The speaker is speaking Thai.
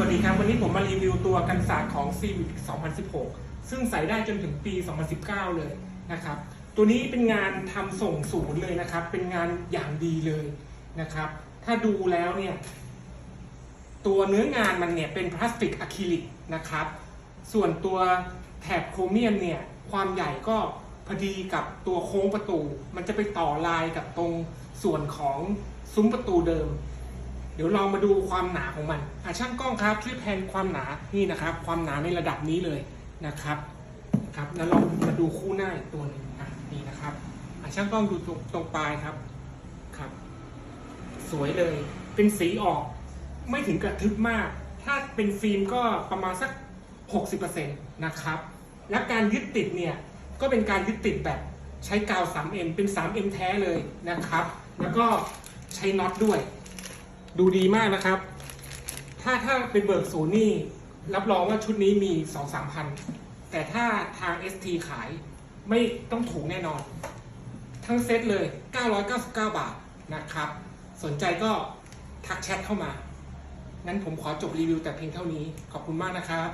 สวัสดีครับ วันนี้ผมมารีวิวตัวกันศาสตร์ของ Civic 2016 ซึ่งใส่ได้จนถึงปี 2019 เลยนะครับ ตัวนี้เป็นงานทำส่งศูนย์เลยนะครับ เป็นงานอย่างดีเลยนะครับ ถ้าดูแล้วเนี่ย ตัวเนื้องานมันเนี่ยเป็นพลาสติกอะคริลิกนะครับ ส่วนตัวแถบโครเมียมเนี่ย ความใหญ่ก็พอดีกับตัวโค้งประตู มันจะไปต่อลายกับตรงส่วนของซุ้มประตูเดิม เดี๋ยวลองมาดูความหนาของมันอะช่างกล้องครับช่วยแพนความหนานี่นะครับ ความหนาในระดับนี้เลยนะครับครับแล้วลองมาดูคู่หน้าอีกตัวหนึ่งอะนี่นะครับอะช่างกล้องดูตรงตรงปลายครับครับ สวยเลย เป็นสีออกไม่ถึงกับทึบมาก ถ้าเป็นฟิล์มก็ประมาณสัก 60%นะครับ และการยึดติดเนี่ยก็เป็นการยึดติดแบบใช้กาว 3M เป็น 3M แท้เลยนะครับ แล้วก็ใช้น็อตด้วย ดูดีมากนะครับ ถ้าถ้าเป็นเบิกศูนย์นี่รับรองว่าชุดนี้มี2-3พัน แต่ถ้าทาง ST ขายไม่ต้องถูกแน่นอน ทั้งเซตเลย 999 บาทนะครับ สนใจก็ทักแชทเข้ามา งั้นผมขอจบรีวิวแต่เพียงเท่านี้ ขอบคุณมากนะครับ